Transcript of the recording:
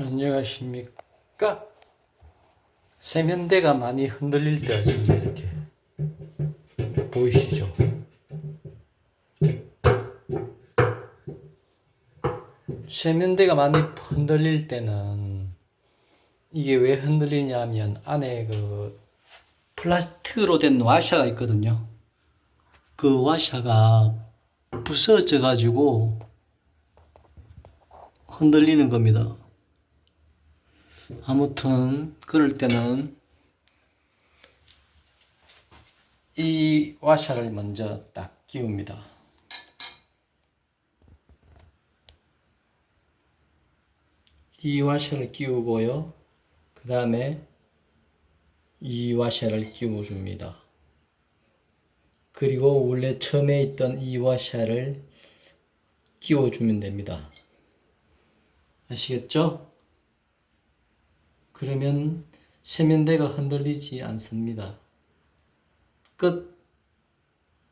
안녕하십니까? 세면대가 많이 흔들릴 때가 있습니다. 이렇게 보이시죠? 세면대가 많이 흔들릴 때는 이게 왜 흔들리냐면 안에 그 플라스틱으로 된 와샤가 있거든요. 그 와샤가 부서져 가지고 흔들리는 겁니다. 아무튼 그럴 때는 이 와샤를 먼저 딱 끼웁니다. 이 와샤를 끼우고요. 그 다음에 이 와샤를 끼워줍니다. 그리고 원래 처음에 있던 이 와샤를 끼워주면 됩니다. 아시겠죠? 그러면 세면대가 흔들리지 않습니다. 끝.